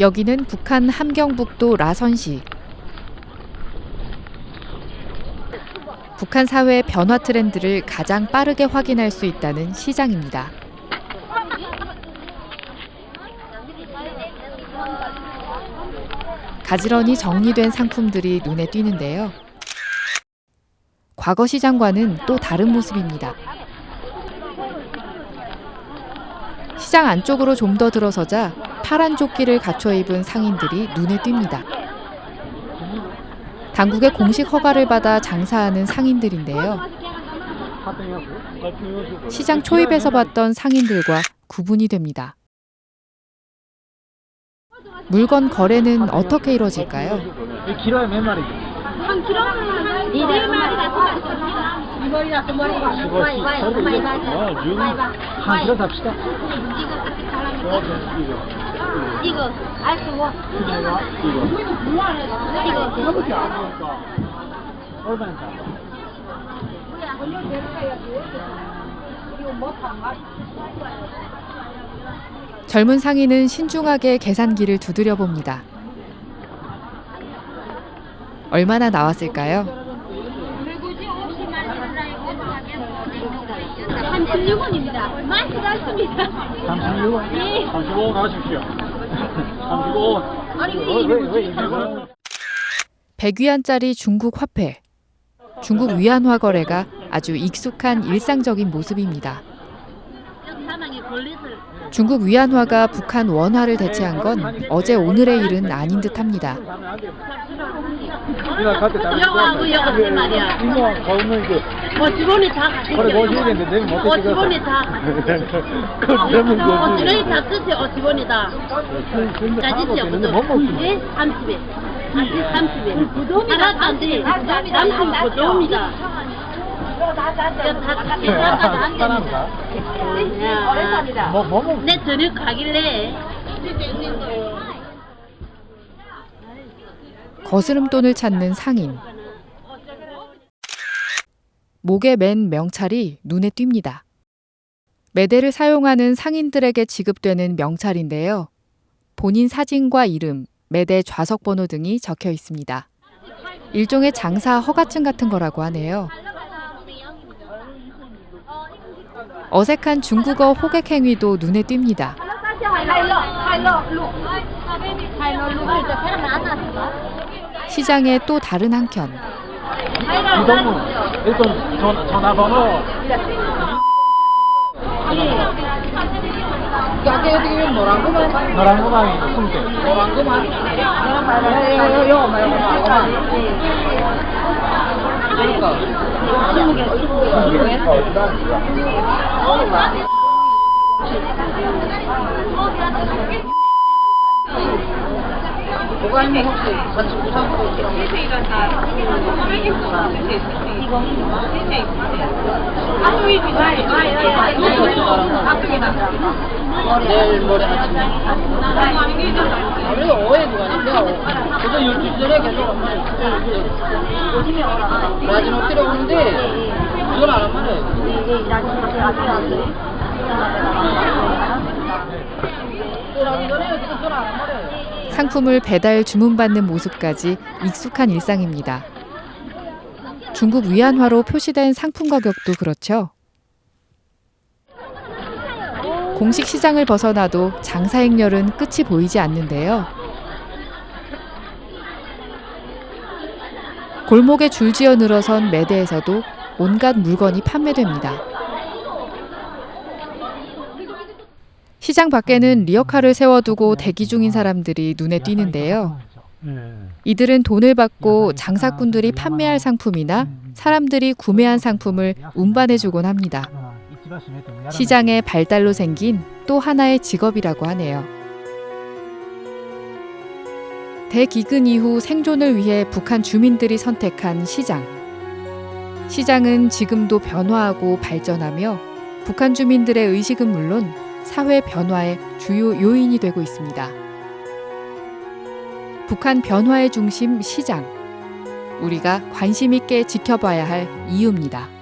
여기는 북한 함경북도 라선시. 북한 사회의 변화 트렌드를 가장 빠르게 확인할 수 있다는 시장입니다. 가지런히 정리된 상품들이 눈에 띄는데요. 과거 시장과는 또 다른 모습입니다. 시장 안쪽으로 좀 더 들어서자 파란 조끼를 갖춰 입은 상인들이 눈에 띕니다. 당국의 공식 허가를 받아 장사하는 상인들인데요. 시장 초입에서 봤던 상인들과 구분이 됩니다. 물건 거래는 어떻게 이루어질까요? 몇 마리죠? 한 킬로는 네 이거 알수 뭐 이거 이거 얼마인가? 젊은 상인은 신중하게 계산기를 두드려 봅니다. 얼마나 나왔을까요? 36원입니다. 많이 들었습니다. 36원? 예. 35원 하십시오. 35원. 아니, 왜, 왜, 왜 200원? 100위안짜리 중국 화폐. 중국 위안화 거래가 아주 익숙한 일상적인 모습입니다. 사망의 권리를 중국 위안화가 북한 원화를 대체한 건 어제 오늘의 일은 아닌 듯합니다. 어 찍어서. 지원이 다 그러면 어 되지. 지원이 다 끝에 어 지원이 다 짜지지요 근데 못 먹지. 예? 30에 30에 하나도 안 돼. 30 부도입니다 사람가? 먹? 내 저녁 가길래 거스름돈을 찾는 상인. 목에 맨 명찰이 눈에 띕니다. 매대를 사용하는 상인들에게 지급되는 명찰인데요. 본인 사진과 이름, 매대 좌석 번호 등이 적혀 있습니다. 일종의 장사 허가증 같은 거라고 하네요. 어색한 중국어 호객 행위도 눈에 띕니다. 시장의 또 다른 한켠. 이동문 일단 전, 전화번호 가게 어떻게 노란 거만 노란 거방이 숨게 노란 거만 요요 요 말고 그러니까 스무 개스 내일 모레 아침에 원래 오후에 누가는데 그래서 12시 전에 계속 엄마를 라진 어떻게 오는데 그건 안 하면 라진 전에 지금 전화 안 하면 상품을 배달 주문받는 모습까지 익숙한 일상입니다. 중국 위안화로 표시된 상품 가격도 그렇죠. 공식 시장을 벗어나도 장사 행렬은 끝이 보이지 않는데요. 골목에 줄지어 늘어선 매대에서도 온갖 물건이 판매됩니다. 시장 밖에는 리어카를 세워두고 대기 중인 사람들이 눈에 띄는데요. 이들은 돈을 받고 장사꾼들이 판매할 상품이나 사람들이 구매한 상품을 운반해주곤 합니다. 시장의 발달로 생긴 또 하나의 직업이라고 하네요. 대기근 이후 생존을 위해 북한 주민들이 선택한 시장. 시장은 지금도 변화하고 발전하며 북한 주민들의 의식은 물론 사회 변화의 주요 요인이 되고 있습니다. 북한 변화의 중심 시장. 우리가 관심 있게 지켜봐야 할 이유입니다.